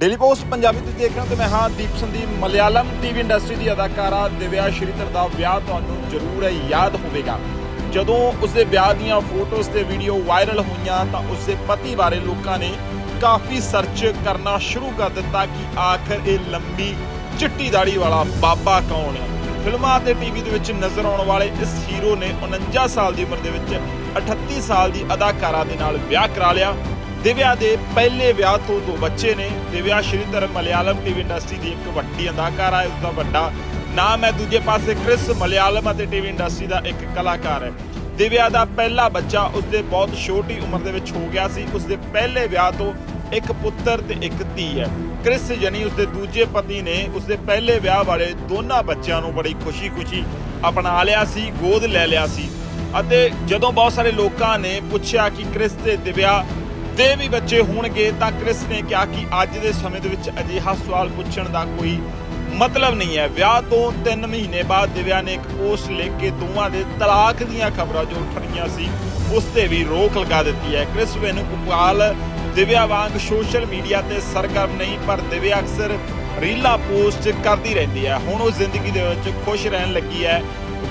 Daily post Punjabi ਤੁਸੀਂ ਦੇਖ ਰਹੇ ਹੋ ਤੇ ਮੈਂ ਹਾਂ ਦੀਪ ਸੰਦੀਪ, ਮਲਿਆਲਮ ਟੀਵੀ ਇੰਡਸਟਰੀ ਦੀ ਅਦਾਕਾਰਾ ਦਿਵਿਆ ਸ਼੍ਰੀਧਰ ਦਾ ਵਿਆਹ ਤੁਹਾਨੂੰ ਜ਼ਰੂਰ ਯਾਦ ਹੋਵੇਗਾ। ਜਦੋਂ ਉਸਦੇ ਵਿਆਹ ਦੀਆਂ ਫੋਟੋਜ਼ ਤੇ ਵੀਡੀਓ ਵਾਇਰਲ ਹੋਈਆਂ ਤਾਂ ਉਸਦੇ ਪਤੀ ਬਾਰੇ ਲੋਕਾਂ ਨੇ ਕਾਫੀ ਸਰਚ ਕਰਨਾ ਸ਼ੁਰੂ ਕਰ ਦਿੱਤਾ ਕਿ ਆਖਰ ਇਹ ਲੰਬੀ ਚਿੱਟੀ ਦਾੜੀ ਵਾਲਾ ਬਾਬਾ ਕੌਣ ਹੈ। ਫਿਲਮਾਂ ਤੇ ਟੀਵੀ ਦੇ ਵਿੱਚ ਨਜ਼ਰ ਆਉਣ ਵਾਲੇ ਇਸ ਹੀਰੋ ਨੇ 49 ਸਾਲ ਦੀ ਉਮਰ ਦੇ ਵਿੱਚ 38 ਸਾਲ ਦੀ ਅਦਾਕਾਰਾ ਦੇ ਨਾਲ ਵਿਆਹ ਕਰਾ ਲਿਆ। ਦਿਵਿਆ ਦੇ ਪਹਿਲੇ ਵਿਆਹ ਤੋਂ ਦੋ ਬੱਚੇ ਨੇ। ਦਿਵਿਆ ਸ਼੍ਰੀਧਰ ਮਲਿਆਲਮ ਟੀਵੀ ਇੰਡਸਟਰੀ ਦੀ ਇੱਕ ਵੱਡੀ ਅਦਾਕਾਰਾ ਹੈ ਉਸਦਾ ਵੱਡਾ ਨਾਮ ਹੈ। ਦੂਜੇ ਪਾਸੇ ਕ੍ਰਿਸ ਮਲਿਆਲਮ ਅਤੇ ਟੀਵੀ ਇੰਡਸਟਰੀ ਦਾ ਇੱਕ ਕਲਾਕਾਰ ਹੈ। ਦਿਵਿਆ ਦਾ ਪਹਿਲਾ ਬੱਚਾ ਉਸਦੇ ਬਹੁਤ ਛੋਟੀ ਉਮਰ ਦੇ ਵਿੱਚ ਹੋ ਗਿਆ ਸੀ। ਉਸਦੇ ਪਹਿਲੇ ਵਿਆਹ ਤੋਂ ਇੱਕ ਪੁੱਤਰ ਤੇ ਇੱਕ ਧੀ ਹੈ। ਕ੍ਰਿਸ ਯਾਨੀ ਉਸਦੇ ਦੂਜੇ ਪਤੀ ਨੇ ਉਸਦੇ ਪਹਿਲੇ ਵਿਆਹ ਵਾਲੇ ਦੋਨਾਂ ਬੱਚਿਆਂ ਨੂੰ ਬੜੀ ਖੁਸ਼ੀ-ਖੁਸ਼ੀ ਅਪਣਾ ਲਿਆ ਸੀ, ਗੋਦ ਲੈ ਲਿਆ ਸੀ। ਅਤੇ ਜਦੋਂ ਬਹੁਤ ਸਾਰੇ ਲੋਕਾਂ ਨੇ ਪੁੱਛਿਆ ਕਿ ਕ੍ਰਿਸ ਤੇ ਦਿਵਿਆ ਦੇ ਵੀ ਬੱਚੇ ਹੋਣਗੇ ਤਾਂ ਕ੍ਰਿਸ ਨੇ ਕਿਹਾ ਕਿ ਅੱਜ ਦੇ ਸਮੇਂ ਦੇ ਵਿੱਚ ਅਜਿਹਾ ਸਵਾਲ ਪੁੱਛਣ ਦਾ ਕੋਈ ਮਤਲਬ ਨਹੀਂ ਹੈ। ਵਿਆਹ ਤੋਂ 3 ਮਹੀਨੇ ਬਾਅਦ ਦਿਵਿਆ ਨੇ ਇੱਕ ਪੋਸਟ ਲਿਖ ਕੇ ਦੋਵਾਂ ਦੇ ਤਲਾਕ ਦੀਆਂ ਖਬਰਾਂ ਜੋ ਉੱਠ ਰਹੀਆਂ ਸੀ, ਉਸ ਤੇ ਵੀ ਰੋਕ ਲਗਾ ਦਿੱਤੀ ਹੈ। ਕ੍ਰਿਸ ਵੇਨੁਗੋਪਾਲ ਦਿਵਿਆ ਵਾਂਗ ਸੋਸ਼ਲ ਮੀਡੀਆ ਤੇ ਸਰਗਰਮ ਨਹੀਂ, ਪਰ ਦਿਵਿਆ ਅਕਸਰ ਰੀਲਾਂ ਪੋਸਟ ਕਰਦੀ ਰਹਿੰਦੀ ਹੈ। ਹੁਣ ਉਹ ਜ਼ਿੰਦਗੀ ਦੇ ਵਿੱਚ ਖੁਸ਼ ਰਹਿਣ ਲੱਗੀ ਹੈ।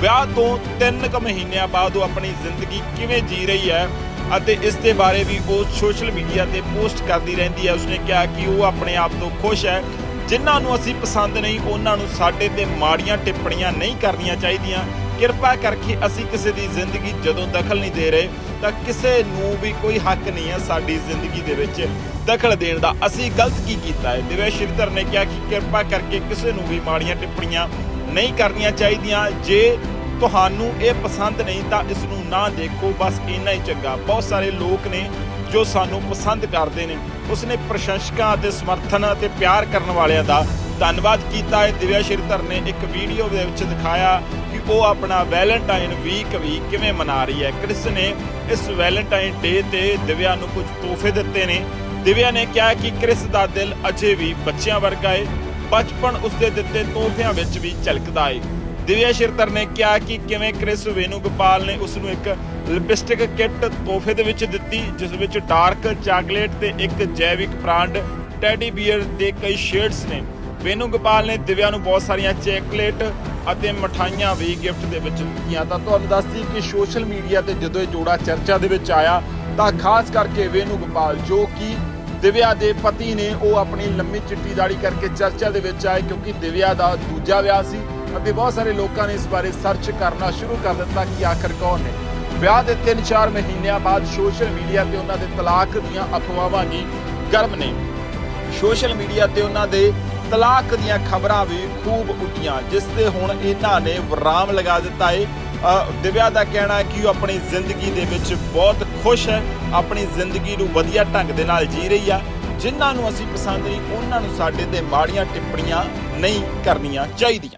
ਵਿਆਹ ਤੋਂ 3 ਕੁ ਮਹੀਨਿਆਂ ਬਾਅਦ ਉਹ ਆਪਣੀ ਜ਼ਿੰਦਗੀ ਕਿਵੇਂ ਜੀ ਰਹੀ ਹੈ ਅਤੇ ਇਸ ਦੇ ਬਾਰੇ ਵੀ ਉਹ ਸੋਸ਼ਲ ਮੀਡੀਆ ਤੇ ਪੋਸਟ ਕਰਦੀ ਰਹਿੰਦੀ ਹੈ। ਉਸਨੇ ਕਿਹਾ ਕਿ ਉਹ ਆਪਣੇ ਆਪ ਤੋਂ ਖੁਸ਼ ਹੈ। ਜਿਨ੍ਹਾਂ ਨੂੰ ਅਸੀਂ ਪਸੰਦ ਨਹੀਂ, ਉਹਨਾਂ ਨੂੰ ਸਾਡੇ ਤੇ ਮਾੜੀਆਂ ਟਿੱਪਣੀਆਂ ਨਹੀਂ ਕਰਨੀਆਂ ਚਾਹੀਦੀਆਂ। ਕਿਰਪਾ ਕਰਕੇ ਅਸੀਂ ਕਿਸੇ ਦੀ ਜ਼ਿੰਦਗੀ ਜਦੋਂ ਦਖਲ ਨਹੀਂ ਦੇ ਰਹੇ, ਤਾਂ ਕਿਸੇ ਨੂੰ ਵੀ ਕੋਈ ਹੱਕ ਨਹੀਂ ਹੈ ਸਾਡੀ ਜ਼ਿੰਦਗੀ ਦੇ ਵਿੱਚ ਦਖਲ ਦੇਣ ਦਾ। ਅਸੀਂ ਗਲਤ ਕੀ ਕੀਤਾ ਹੈ? ਦਿਵੇਸ਼ ਸ਼੍ਰੀਧਰ ਨੇ ਕਿਹਾ ਕਿ ਕਿਰਪਾ ਕਰਕੇ ਕਿਸੇ ਨੂੰ ਵੀ ਮਾੜੀਆਂ ਟਿੱਪਣੀਆਂ ਨਹੀਂ ਕਰਨੀਆਂ ਚਾਹੀਦੀਆਂ। ਜੇ ਤੁਹਾਨੂੰ ਇਹ ਪਸੰਦ ਨਹੀਂ ਤਾਂ ਇਸ ਨੂੰ ਨਾ ਦੇਖੋ, ਬਸ ਇੰਨਾ ਹੀ ਚੰਗਾ। ਬਹੁਤ ਸਾਰੇ ਲੋਕ ਨੇ ਜੋ ਸਾਨੂੰ ਪਸੰਦ ਕਰਦੇ ਨੇ। ਉਸਨੇ ਪ੍ਰਸ਼ੰਸਕਾਂ ਅਤੇ ਸਮਰਥਨ ਅਤੇ ਪਿਆਰ ਕਰਨ ਵਾਲਿਆਂ ਦਾ ਧੰਨਵਾਦ ਕੀਤਾ। ਹੈ ਦਿਵਿਆ ਸ਼੍ਰੀਧਰ ਨੇ ਇੱਕ ਵੀਡੀਓ ਦੇ ਵਿੱਚ ਦਿਖਾਇਆ ਕਿ ਉਹ ਆਪਣਾ ਵੈਲੈਂਟਾਈਨ ਵੀਕ ਵੀ ਕਿਵੇਂ ਮਨਾ ਰਹੀ ਹੈ। ਕ੍ਰਿਸ ਨੇ ਇਸ ਵੈਲੈਂਟਾਈਨ ਡੇ ਤੇ ਦਿਵਿਆ ਨੂੰ ਕੁਝ ਤੋਹਫੇ ਦਿੱਤੇ ਨੇ। ਦਿਵਿਆ ਨੇ ਕਿਹਾ ਕਿ ਕ੍ਰਿਸ ਦਾ ਦਿਲ ਅਜੇ ਵੀ ਬੱਚਿਆਂ ਵਰਗਾ ਹੈ ਬਚਪਨ ਉਸਦੇ ਦਿੱਤੇ ਤੋਹਫਿਆਂ ਵਿੱਚ ਵੀ ਝਲਕਦਾ ਹੈ ਦਿਵਿਆ ਸ਼ਿਰਤਰ ਨੇ ਕਿਹਾ ਕਿ ਕਿਵੇਂ ਕ੍ਰਿਸ ਵੇਨੂਗੋਪਾਲ ਨੇ ਉਸ ਨੂੰ ਇੱਕ ਲਿਪਸਟਿਕ ਕਿੱਟ ਤੋਹਫੇ ਦੇ ਵਿੱਚ ਦਿੱਤੀ, ਜਿਸ ਵਿੱਚ ਡਾਰਕ ਚਾਕਲੇਟ ਤੇ ਇੱਕ ਜੈਵਿਕ ਬ੍ਰਾਂਡ ਟੈਡੀ ਬੀਅਰ ਦੇ ਕਈ ਸ਼ੇਡਸ ਨੇ। ਵੇਨੂਗੋਪਾਲ ਨੇ ਦਿਵਿਆ ਨੂੰ ਬਹੁਤ ਸਾਰੀਆਂ ਚਾਕਲੇਟ ਅਤੇ ਮਠਾਈਆਂ ਵੀ ਗਿਫਟ ਦੇ ਵਿੱਚ ਦਿੱਤੀਆਂ। ਤਾਂ ਤੁਹਾਨੂੰ ਦੱਸਦੀ ਕਿ ਸੋਸ਼ਲ ਮੀਡੀਆ ਤੇ ਜਦੋਂ ਇਹ ਜੋੜਾ ਚਰਚਾ ਦੇ ਵਿੱਚ ਆਇਆ, ਤਾਂ ਖਾਸ ਕਰਕੇ ਵੇਨੂਗੋਪਾਲ ਜੋ ਕਿ ਦਿਵਿਆ ਦੇ ਪਤੀ ਨੇ, ਉਹ ਆਪਣੀ ਲੰਮੀ ਚਿੱਟੀ ਦਾੜੀ ਕਰਕੇ ਚਰਚਾ ਦੇ ਵਿੱਚ ਆਏ, ਕਿਉਂਕਿ ਦਿਵਿਆ ਦਾ ਦੂਜਾ ਵਿਆਹ ਸੀ। ਅਤੇ ਬਹੁਤ ਸਾਰੇ ਲੋਕਾਂ ਨੇ ਇਸ ਬਾਰੇ ਸਰਚ ਕਰਨਾ ਸ਼ੁਰੂ ਕਰ ਦਿੱਤਾ ਕਿ ਆਖਰ ਕੌਣ ਨੇ। ਵਿਆਹ ਦੇ 3-4 ਮਹੀਨਿਆਂ ਬਾਅਦ ਸੋਸ਼ਲ ਮੀਡੀਆ ਤੇ ਉਹਨਾਂ ਦੇ ਤਲਾਕ ਦੀਆਂ ਅਫਵਾਹਾਂ ਵੀ ਗਰਮ ਨੇ। ਸੋਸ਼ਲ ਮੀਡੀਆ ਤੇ ਉਹਨਾਂ ਦੇ ਤਲਾਕ ਦੀਆਂ ਖਬਰਾਂ ਵੀ ਖੂਬ ਉੱਠੀਆਂ, ਜਿਸ ਤੇ ਹੁਣ ਇਹਨਾਂ ਨੇ ਵਿਰਾਮ ਲਗਾ ਦਿੱਤਾ ਹੈ ਦਿਵਿਆ ਦਾ ਕਹਿਣਾ ਹੈ ਕਿ ਉਹ ਆਪਣੀ ਜ਼ਿੰਦਗੀ ਦੇ ਵਿੱਚ ਬਹੁਤ ਖੁਸ਼ ਹੈ, ਆਪਣੀ ਜ਼ਿੰਦਗੀ ਨੂੰ ਵਧੀਆ ਢੰਗ ਦੇ ਨਾਲ ਜੀ ਰਹੀ ਆ। ਜਿਨ੍ਹਾਂ ਨੂੰ ਅਸੀਂ ਪਸੰਦ ਨਹੀਂ, ਉਹਨਾਂ ਨੂੰ ਸਾਡੇ ਤੇ ਮਾੜੀਆਂ ਟਿੱਪਣੀਆਂ ਨਹੀਂ ਕਰਨੀਆਂ ਚਾਹੀਦੀਆਂ।